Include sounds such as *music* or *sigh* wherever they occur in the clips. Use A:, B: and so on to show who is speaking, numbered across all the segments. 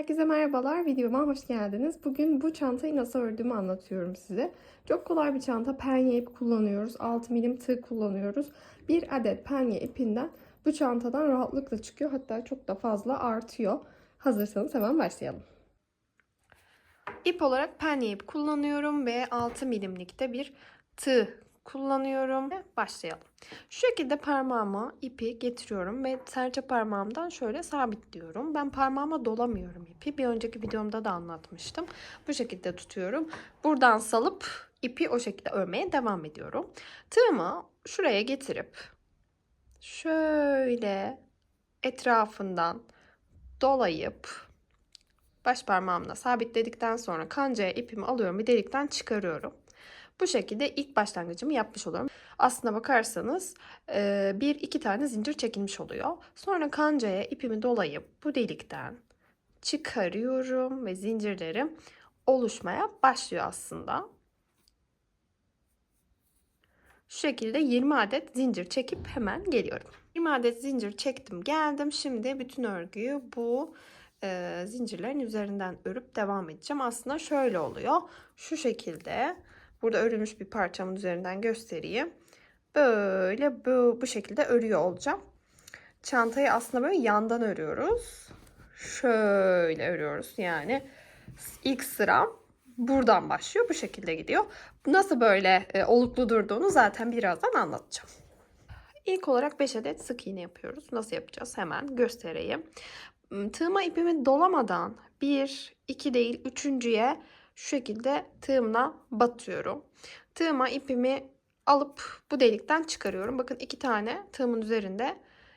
A: Herkese merhabalar, videoma hoş geldiniz. Bugün bu çantayı nasıl ördüğümü anlatıyorum size. Çok kolay bir çanta, penye ip kullanıyoruz, 6 milim tığ kullanıyoruz. Bir adet penye ipinden bu çantadan rahatlıkla çıkıyor. Hatta çok da fazla artıyor. Hazırsanız hemen başlayalım. İp olarak penye ip kullanıyorum ve 6 milimlikte bir tığ kullanıyorum. Ve başlayalım. Şu şekilde parmağıma ipi getiriyorum ve serçe parmağımdan şöyle sabitliyorum. Ben parmağıma dolamıyorum ipi. Bir önceki videomda da anlatmıştım. Bu şekilde tutuyorum. Buradan salıp ipi o şekilde örmeye devam ediyorum. Tığımı şuraya getirip şöyle etrafından dolayıp baş parmağımla sabitledikten sonra kancaya ipimi alıyorum bir delikten çıkarıyorum. Bu şekilde ilk başlangıcımı yapmış oluyorum. Aslına bakarsanız bir iki tane zincir çekilmiş oluyor. Sonra kancaya ipimi dolayıp bu delikten çıkarıyorum ve zincirlerim oluşmaya başlıyor aslında. Şu şekilde 20 adet zincir çekip hemen geliyorum. 20 adet zincir çektim geldim. Şimdi bütün örgüyü bu e, zincirlerin üzerinden örüp devam edeceğim. Aslında şöyle oluyor. Şu şekilde Burada örülmüş bir parçamın üzerinden göstereyim. Böyle bu, bu şekilde örüyor olacağım. Çantayı aslında böyle yandan örüyoruz. Şöyle örüyoruz. Yani ilk sıram buradan başlıyor. Bu şekilde gidiyor. Nasıl böyle e, oluklu durduğunu zaten birazdan anlatacağım. İlk olarak 5 adet sık iğne yapıyoruz. Nasıl yapacağız hemen göstereyim. Tığıma ipimi dolamadan 1, 2 değil 3.ye şu şekilde tığımla batıyorum. Tığıma ipimi alıp bu delikten çıkarıyorum. Bakın iki tane tığımın üzerinde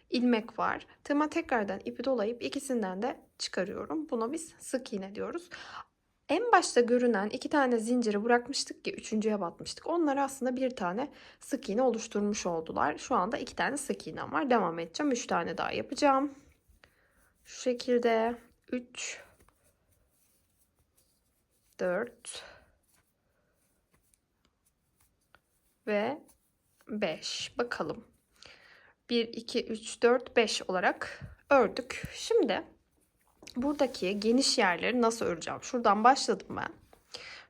A: ilmek var. Tığıma tekrardan ipi dolayıp ikisinden de çıkarıyorum. Buna biz sık iğne diyoruz. En başta görünen iki tane zinciri bırakmıştık ki üçüncüye batmıştık. Onlar aslında bir tane sık iğne oluşturmuş oldular. Şu anda iki tane sık iğnem var. Devam edeceğim. Üç tane daha yapacağım. Şu şekilde 3 4 ve 5. Bakalım. 1, 2, 3, 4, 5 olarak ördük. Şimdi buradaki geniş yerleri nasıl öreceğim? Şuradan başladım ben.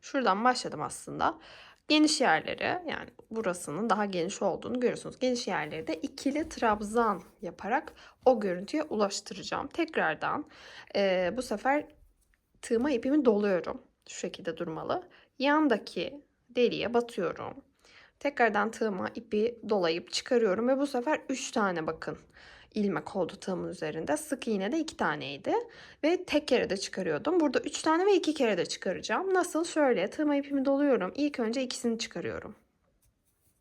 A: Şuradan başladım aslında. Geniş yerleri yani burasının daha geniş olduğunu görüyorsunuz. Geniş yerleri de ikili trabzan yaparak o görüntüye ulaştıracağım. Tekrardan e, bu sefer tığıma ipimi doluyorum. Şu şekilde durmalı. Yandaki deliğe batıyorum. Tekrardan tığıma ipi dolayıp çıkarıyorum ve bu sefer 3 tane bakın ilmek oldu tığımın üzerinde. Sık iğne de 2 taneydi ve tek kere de çıkarıyordum. Burada 3 tane ve 2 kere de çıkaracağım. Nasıl? Şöyle tığıma ipimi doluyorum. İlk önce ikisini çıkarıyorum.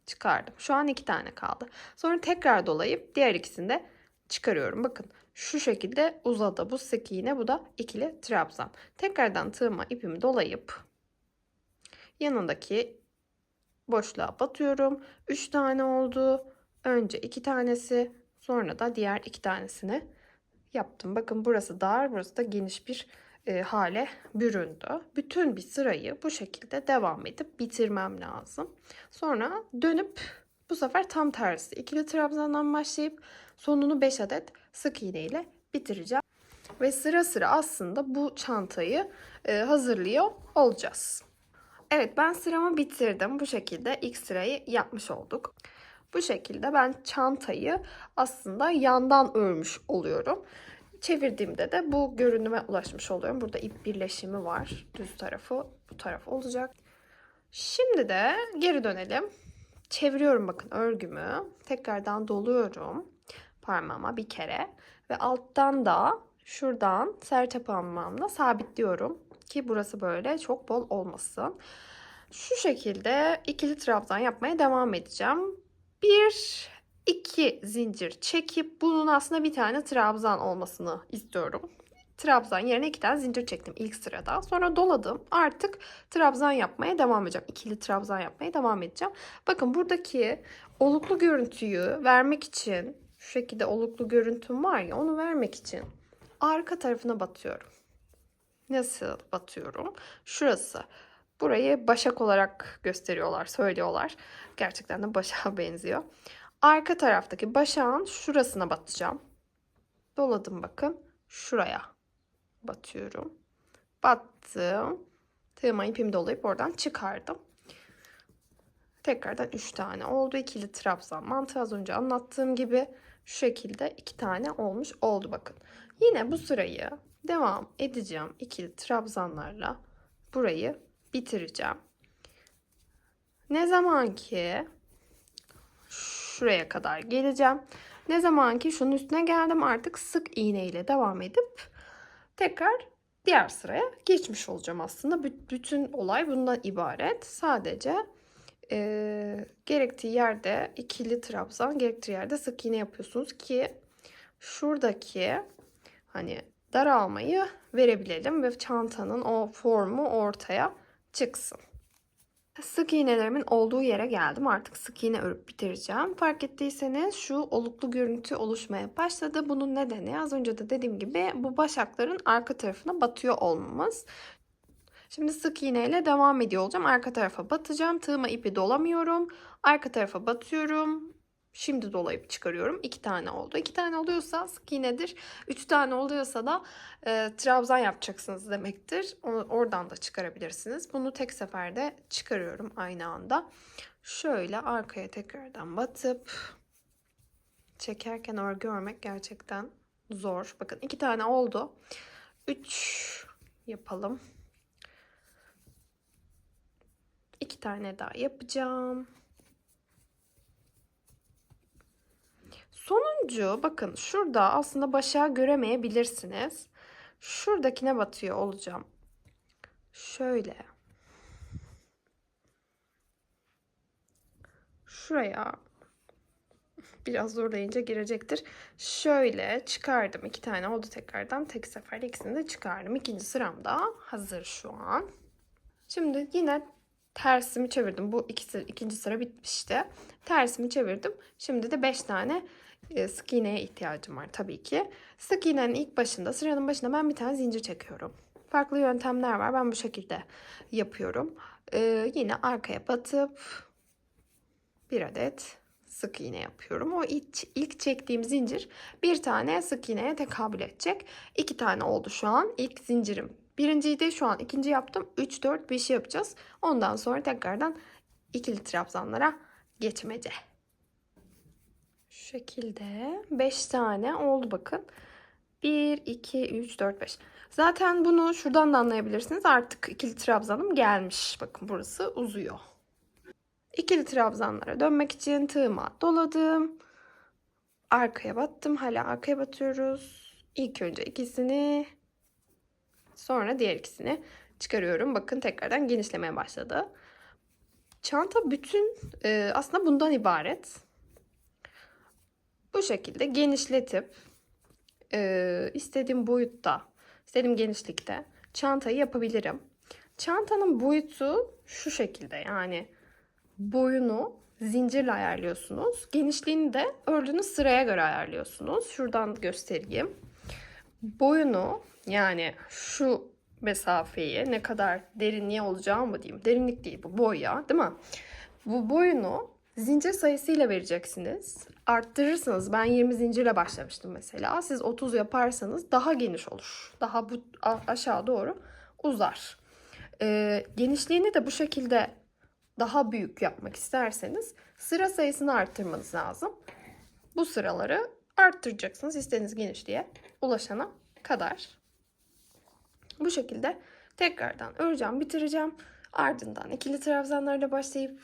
A: Çıkardım. Şu an 2 tane kaldı. Sonra tekrar dolayıp diğer ikisini de çıkarıyorum. Bakın şu şekilde uzadı. Bu sık iğne bu da ikili trabzan. Tekrardan tığıma ipimi dolayıp yanındaki boşluğa batıyorum. 3 tane oldu. Önce 2 tanesi sonra da diğer 2 tanesini yaptım. Bakın burası dar burası da geniş bir e, hale büründü. Bütün bir sırayı bu şekilde devam edip bitirmem lazım. Sonra dönüp bu sefer tam tersi ikili trabzandan başlayıp sonunu 5 adet sık iğne ile bitireceğim. Ve sıra sıra aslında bu çantayı e, hazırlıyor olacağız. Evet ben sıramı bitirdim. Bu şekilde ilk sırayı yapmış olduk. Bu şekilde ben çantayı aslında yandan örmüş oluyorum. Çevirdiğimde de bu görünüme ulaşmış oluyorum. Burada ip birleşimi var. Düz tarafı bu taraf olacak. Şimdi de geri dönelim. Çeviriyorum bakın örgümü. Tekrardan doluyorum parmağıma bir kere. Ve alttan da şuradan serçe parmağımla sabitliyorum. Ki burası böyle çok bol olmasın. Şu şekilde ikili trabzan yapmaya devam edeceğim. Bir, iki zincir çekip bunun aslında bir tane trabzan olmasını istiyorum. Trabzan yerine iki tane zincir çektim ilk sırada. Sonra doladım. Artık trabzan yapmaya devam edeceğim. İkili trabzan yapmaya devam edeceğim. Bakın buradaki oluklu görüntüyü vermek için şu şekilde oluklu görüntüm var ya onu vermek için arka tarafına batıyorum. Nasıl batıyorum? Şurası. Burayı başak olarak gösteriyorlar, söylüyorlar. Gerçekten de başağa *laughs* benziyor. Arka taraftaki başağın şurasına batacağım. Doladım bakın. Şuraya. Batıyorum. Battım. Tığıma ipimi dolayıp oradan çıkardım. Tekrardan 3 tane oldu. İkili trabzan mantığı az önce anlattığım gibi şu şekilde 2 tane olmuş oldu bakın. Yine bu sırayı devam edeceğim. İkili trabzanlarla burayı bitireceğim. Ne zaman ki şuraya kadar geleceğim. Ne zaman ki şunun üstüne geldim artık sık iğne ile devam edip tekrar diğer sıraya geçmiş olacağım aslında. Bü- Bütün olay bundan ibaret. Sadece e, gerektiği yerde ikili trabzan, gerektiği yerde sık iğne yapıyorsunuz ki şuradaki hani daralmayı verebilelim ve çantanın o formu ortaya çıksın. Sık iğnelerimin olduğu yere geldim. Artık sık iğne örüp bitireceğim. Fark ettiyseniz şu oluklu görüntü oluşmaya başladı. Bunun nedeni az önce de dediğim gibi bu başakların arka tarafına batıyor olmamız. Şimdi sık iğneyle devam ediyor olacağım. Arka tarafa batacağım. Tığıma ipi dolamıyorum. Arka tarafa batıyorum. Şimdi dolayıp çıkarıyorum. İki tane oldu. İki tane oluyorsa sık iğnedir. Üç tane oluyorsa da e, trabzan yapacaksınız demektir. Onu, oradan da çıkarabilirsiniz. Bunu tek seferde çıkarıyorum aynı anda. Şöyle arkaya tekrardan batıp çekerken örgü örmek gerçekten zor. Bakın iki tane oldu. Üç yapalım. İki tane daha yapacağım. Sonuncu bakın şurada aslında başağı göremeyebilirsiniz. Şuradakine batıyor olacağım. Şöyle. Şuraya biraz zorlayınca girecektir. Şöyle çıkardım. iki tane oldu tekrardan. Tek seferde ikisini de çıkardım. İkinci sıram da hazır şu an. Şimdi yine tersimi çevirdim. Bu ikisi, ikinci sıra bitmişti. Tersimi çevirdim. Şimdi de 5 tane sık iğneye ihtiyacım var tabii ki. Sık iğnenin ilk başında, sıranın başında ben bir tane zincir çekiyorum. Farklı yöntemler var. Ben bu şekilde yapıyorum. Ee, yine arkaya batıp bir adet sık iğne yapıyorum. O ilk, ilk çektiğim zincir bir tane sık iğneye tekabül edecek. İki tane oldu şu an. İlk zincirim birinciydi. Şu an ikinci yaptım. 3, 4, 5 yapacağız. Ondan sonra tekrardan ikili trabzanlara geçmece. Şu şekilde 5 tane oldu bakın. 1, 2, 3, 4, 5. Zaten bunu şuradan da anlayabilirsiniz. Artık ikili trabzanım gelmiş. Bakın burası uzuyor. İkili trabzanlara dönmek için tığıma doladım. Arkaya battım. Hala arkaya batıyoruz. İlk önce ikisini sonra diğer ikisini çıkarıyorum. Bakın tekrardan genişlemeye başladı. Çanta bütün e, aslında bundan ibaret. Bu şekilde genişletip e, istediğim boyutta, istediğim genişlikte çantayı yapabilirim. Çantanın boyutu şu şekilde yani boyunu zincirle ayarlıyorsunuz. Genişliğini de ördüğünüz sıraya göre ayarlıyorsunuz. Şuradan göstereyim. Boyunu yani şu mesafeyi ne kadar derinliğe olacağı mı diyeyim. Derinlik değil bu boy ya değil mi? Bu boyunu zincir sayısıyla vereceksiniz. Arttırırsınız. Ben 20 zincirle başlamıştım mesela. Siz 30 yaparsanız daha geniş olur. Daha bu aşağı doğru uzar. Ee, genişliğini de bu şekilde daha büyük yapmak isterseniz sıra sayısını arttırmanız lazım. Bu sıraları arttıracaksınız istediğiniz genişliğe ulaşana kadar. Bu şekilde tekrardan öreceğim, bitireceğim. Ardından ikili trabzanlarla başlayıp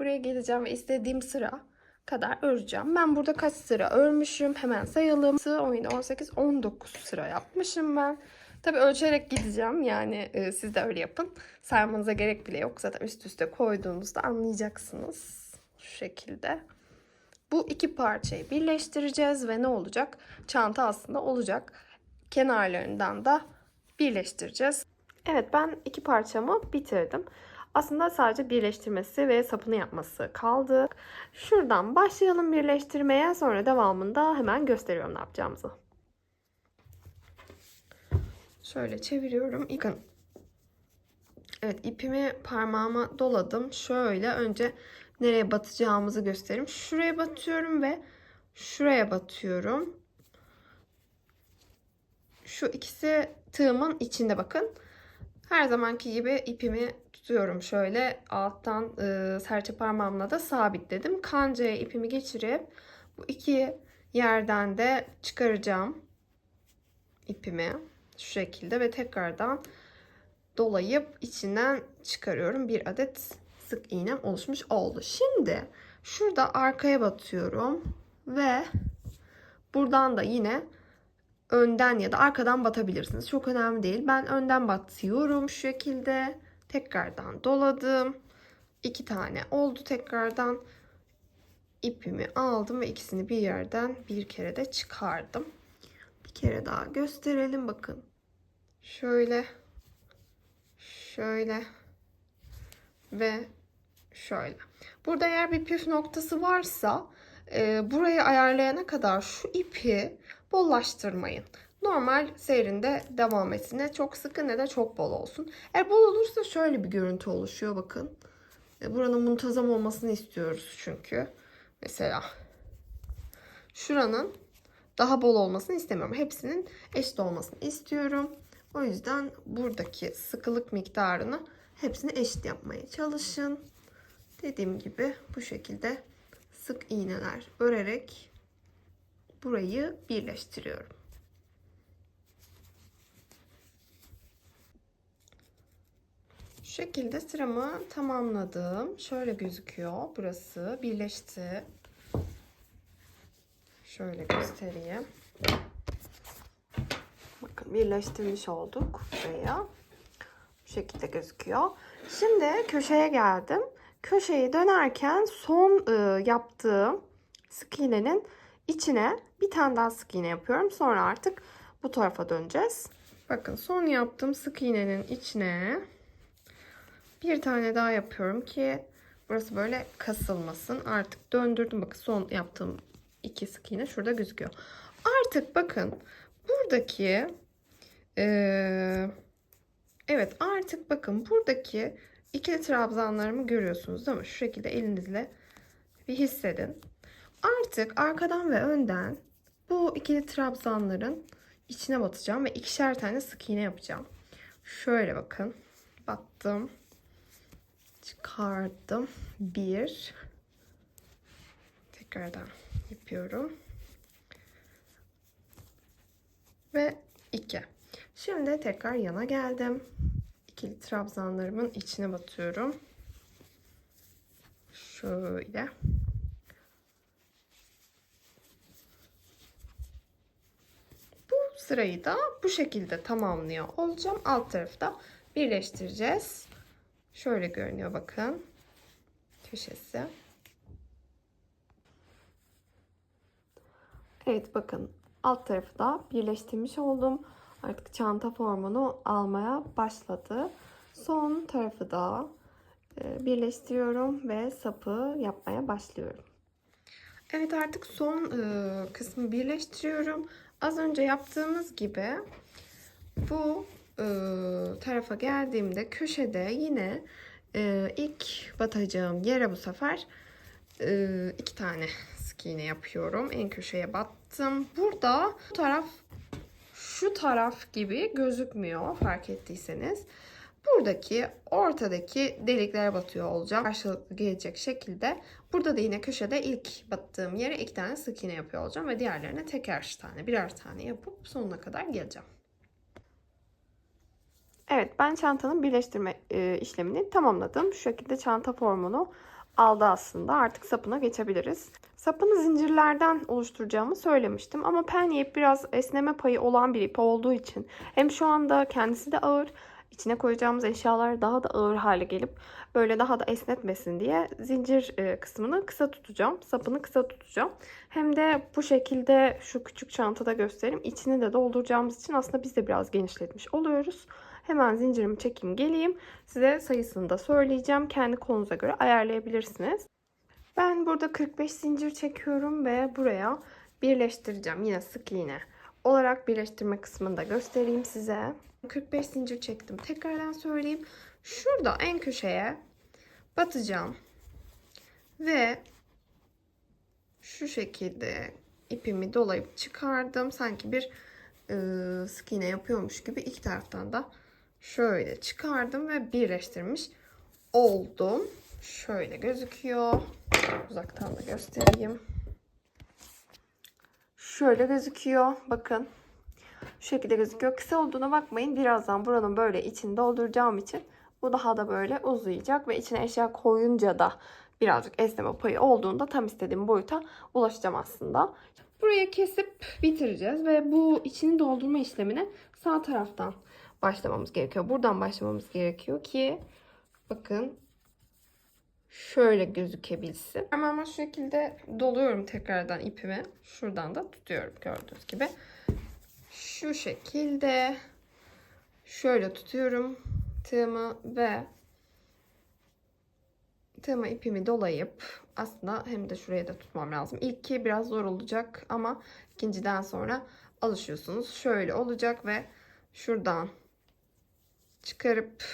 A: buraya geleceğim ve istediğim sıra kadar öreceğim. Ben burada kaç sıra örmüşüm hemen sayalım. 17, 18, 19 sıra yapmışım ben. Tabi ölçerek gideceğim yani e, siz de öyle yapın. Saymanıza gerek bile yok zaten üst üste koyduğunuzda anlayacaksınız. Şu şekilde. Bu iki parçayı birleştireceğiz ve ne olacak? Çanta aslında olacak. Kenarlarından da birleştireceğiz. Evet ben iki parçamı bitirdim. Aslında sadece birleştirmesi ve sapını yapması kaldı. Şuradan başlayalım birleştirmeye sonra devamında hemen gösteriyorum ne yapacağımızı. Şöyle çeviriyorum. Bakın. Evet ipimi parmağıma doladım. Şöyle önce nereye batacağımızı göstereyim. Şuraya batıyorum ve şuraya batıyorum. şu ikisi tığımın içinde bakın. Her zamanki gibi ipimi tutuyorum şöyle alttan e, serçe parmağımla da sabitledim. Kancaya ipimi geçirip bu iki yerden de çıkaracağım ipimi şu şekilde ve tekrardan dolayıp içinden çıkarıyorum. Bir adet sık iğnem oluşmuş oldu. Şimdi şurada arkaya batıyorum ve buradan da yine önden ya da arkadan batabilirsiniz. Çok önemli değil. Ben önden batıyorum şu şekilde. Tekrardan doladım. İki tane oldu tekrardan. ipimi aldım ve ikisini bir yerden bir kere de çıkardım. Bir kere daha gösterelim bakın. Şöyle şöyle ve şöyle. Burada eğer bir püf noktası varsa e, burayı ayarlayana kadar şu ipi bollaştırmayın. Normal seyrinde devam etsin. Ne çok sıkı ne de çok bol olsun. Eğer bol olursa şöyle bir görüntü oluşuyor bakın. E, buranın muntazam olmasını istiyoruz çünkü. Mesela şuranın daha bol olmasını istemiyorum. Hepsinin eşit olmasını istiyorum. O yüzden buradaki sıkılık miktarını hepsini eşit yapmaya çalışın. Dediğim gibi bu şekilde sık iğneler örerek burayı birleştiriyorum. Şekilde sıramı tamamladım. Şöyle gözüküyor. Burası birleşti. Şöyle göstereyim. Bakın birleştirmiş olduk buraya. Bu şekilde gözüküyor. Şimdi köşeye geldim. Köşeyi dönerken son e, yaptığım sık iğnenin içine bir tane daha sık iğne yapıyorum. Sonra artık bu tarafa döneceğiz. Bakın son yaptığım sık iğnenin içine bir tane daha yapıyorum ki burası böyle kasılmasın. Artık döndürdüm. Bakın son yaptığım iki sık iğne şurada gözüküyor. Artık bakın buradaki ee, evet artık bakın buradaki ikili trabzanlarımı görüyorsunuz değil mi? Şu şekilde elinizle bir hissedin. Artık arkadan ve önden bu ikili trabzanların içine batacağım ve ikişer tane sık iğne yapacağım. Şöyle bakın. Battım. Çıkardım. Bir. Tekrardan yapıyorum. Ve iki. Şimdi tekrar yana geldim. İkili trabzanlarımın içine batıyorum. Şöyle. Bu sırayı da bu şekilde tamamlıyor olacağım. Alt tarafı da birleştireceğiz. Şöyle görünüyor bakın. Köşesi. Evet bakın alt tarafı da birleştirmiş oldum. Artık çanta formunu almaya başladı. Son tarafı da e, birleştiriyorum ve sapı yapmaya başlıyorum. Evet artık son e, kısmı birleştiriyorum. Az önce yaptığımız gibi bu e, tarafa geldiğimde köşede yine e, ilk batacağım yere bu sefer e, iki tane sık iğne yapıyorum. En köşeye battım. Burada bu taraf şu taraf gibi gözükmüyor fark ettiyseniz. Buradaki ortadaki deliklere batıyor olacağım. Karşılıklı gelecek şekilde. Burada da yine köşede ilk battığım yere iki tane sık iğne yapıyor olacağım. Ve diğerlerine teker tane birer tane yapıp sonuna kadar geleceğim. Evet ben çantanın birleştirme e, işlemini tamamladım. Şu şekilde çanta formunu aldı aslında. Artık sapına geçebiliriz. Sapını zincirlerden oluşturacağımı söylemiştim. Ama penye ip biraz esneme payı olan bir ip olduğu için hem şu anda kendisi de ağır içine koyacağımız eşyalar daha da ağır hale gelip böyle daha da esnetmesin diye zincir e, kısmını kısa tutacağım. Sapını kısa tutacağım. Hem de bu şekilde şu küçük çantada göstereyim. İçini de dolduracağımız için aslında biz de biraz genişletmiş oluyoruz. Hemen zincirimi çekeyim geleyim. Size sayısını da söyleyeceğim. Kendi kolunuza göre ayarlayabilirsiniz. Ben burada 45 zincir çekiyorum ve buraya birleştireceğim. Yine sık iğne olarak birleştirme kısmını da göstereyim size. 45 zincir çektim. Tekrardan söyleyeyim. Şurada en köşeye batacağım. Ve şu şekilde ipimi dolayıp çıkardım. Sanki bir e, sık iğne yapıyormuş gibi iki taraftan da şöyle çıkardım ve birleştirmiş oldum. Şöyle gözüküyor. Uzaktan da göstereyim. Şöyle gözüküyor. Bakın. Şu şekilde gözüküyor. Kısa olduğuna bakmayın. Birazdan buranın böyle içini dolduracağım için bu daha da böyle uzayacak ve içine eşya koyunca da birazcık esneme payı olduğunda tam istediğim boyuta ulaşacağım aslında. Buraya kesip bitireceğiz ve bu içini doldurma işlemine sağ taraftan başlamamız gerekiyor. Buradan başlamamız gerekiyor ki bakın şöyle gözükebilsin. Ben şu şekilde doluyorum tekrardan ipimi. Şuradan da tutuyorum gördüğünüz gibi. Şu şekilde şöyle tutuyorum tığımı ve tığıma ipimi dolayıp aslında hem de şuraya da tutmam lazım. İlki biraz zor olacak ama ikinciden sonra alışıyorsunuz. Şöyle olacak ve şuradan çıkarıp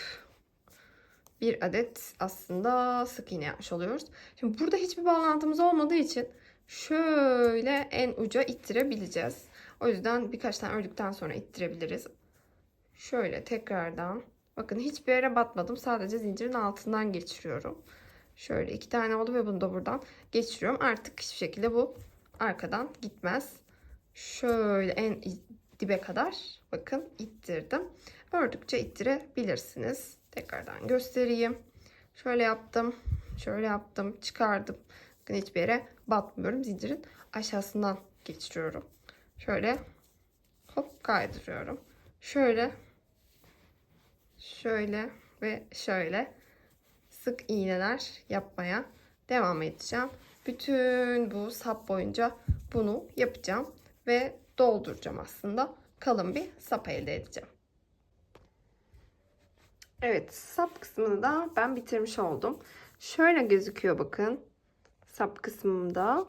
A: bir adet aslında sık iğne yapmış oluyoruz. Şimdi burada hiçbir bağlantımız olmadığı için şöyle en uca ittirebileceğiz. O yüzden birkaç tane ördükten sonra ittirebiliriz. Şöyle tekrardan bakın hiçbir yere batmadım. Sadece zincirin altından geçiriyorum. Şöyle iki tane oldu ve bunu da buradan geçiriyorum. Artık hiçbir şekilde bu arkadan gitmez. Şöyle en dibe kadar bakın ittirdim. Ördükçe ittirebilirsiniz. Tekrardan göstereyim. Şöyle yaptım. Şöyle yaptım. Çıkardım. Bakın hiçbir yere batmıyorum. Zincirin aşağısından geçiriyorum. Şöyle hop kaydırıyorum. Şöyle şöyle ve şöyle sık iğneler yapmaya devam edeceğim. Bütün bu sap boyunca bunu yapacağım ve dolduracağım aslında. Kalın bir sap elde edeceğim. Evet sap kısmını da ben bitirmiş oldum. Şöyle gözüküyor bakın. Sap kısmında.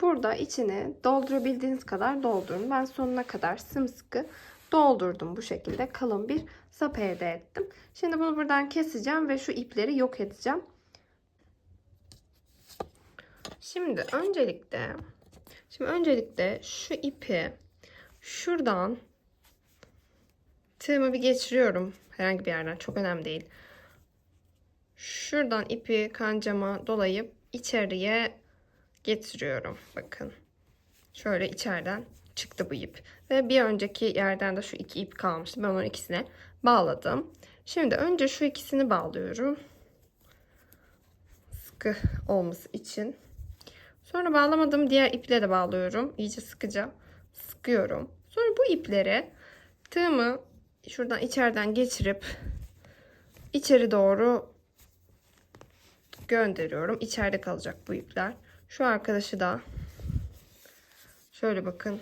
A: Burada içine doldurabildiğiniz kadar doldurun. Ben sonuna kadar sımsıkı doldurdum bu şekilde. Kalın bir sap elde ettim. Şimdi bunu buradan keseceğim ve şu ipleri yok edeceğim. Şimdi öncelikle şimdi öncelikle şu ipi şuradan tığımı bir geçiriyorum. Herhangi bir yerden çok önemli değil. Şuradan ipi kancama dolayıp içeriye getiriyorum. Bakın. Şöyle içeriden çıktı bu ip. Ve bir önceki yerden de şu iki ip kalmıştı. Ben onların ikisine bağladım. Şimdi önce şu ikisini bağlıyorum. Sıkı olması için. Sonra bağlamadığım diğer iple de bağlıyorum. İyice sıkıca sıkıyorum. Sonra bu ipleri tığımı şuradan içeriden geçirip içeri doğru gönderiyorum. İçeride kalacak bu ipler. Şu arkadaşı da şöyle bakın.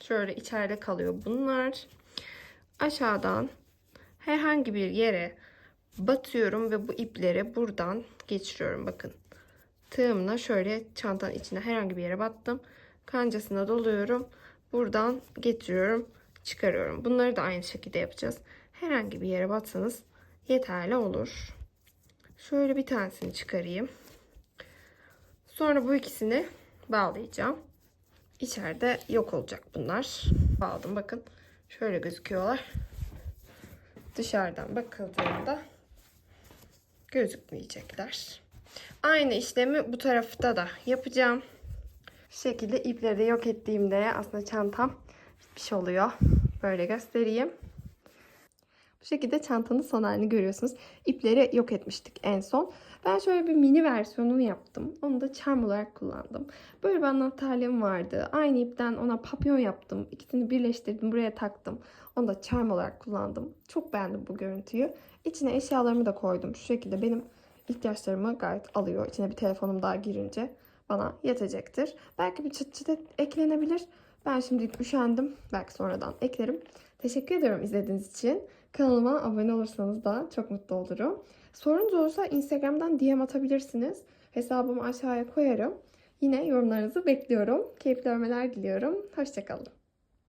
A: Şöyle içeride kalıyor bunlar. Aşağıdan herhangi bir yere batıyorum ve bu ipleri buradan geçiriyorum. Bakın. Tığımla şöyle çantanın içine herhangi bir yere battım. Kancasına doluyorum. Buradan getiriyorum. Çıkarıyorum. Bunları da aynı şekilde yapacağız. Herhangi bir yere batsanız yeterli olur. Şöyle bir tanesini çıkarayım. Sonra bu ikisini bağlayacağım. İçeride yok olacak bunlar. Bağladım bakın. Şöyle gözüküyorlar. Dışarıdan bakıldığında gözükmeyecekler. Aynı işlemi bu tarafta da yapacağım. Şu şekilde ipleri de yok ettiğimde aslında çantam bitmiş oluyor. Böyle göstereyim. Bu şekilde çantanın son halini görüyorsunuz. İpleri yok etmiştik en son. Ben şöyle bir mini versiyonunu yaptım. Onu da charm olarak kullandım. Böyle bir anahtarlığım vardı. Aynı ipten ona papyon yaptım. İkisini birleştirdim. Buraya taktım. Onu da charm olarak kullandım. Çok beğendim bu görüntüyü. İçine eşyalarımı da koydum. Şu şekilde benim ihtiyaçlarımı gayet alıyor. İçine bir telefonum daha girince bana yetecektir. Belki bir çıt çıt eklenebilir. Ben şimdilik üşendim. Belki sonradan eklerim. Teşekkür ediyorum izlediğiniz için. Kanalıma abone olursanız da çok mutlu olurum. Sorunuz olursa Instagram'dan DM atabilirsiniz. Hesabımı aşağıya koyarım. Yine yorumlarınızı bekliyorum. Keyifli örmeler diliyorum. Hoşçakalın.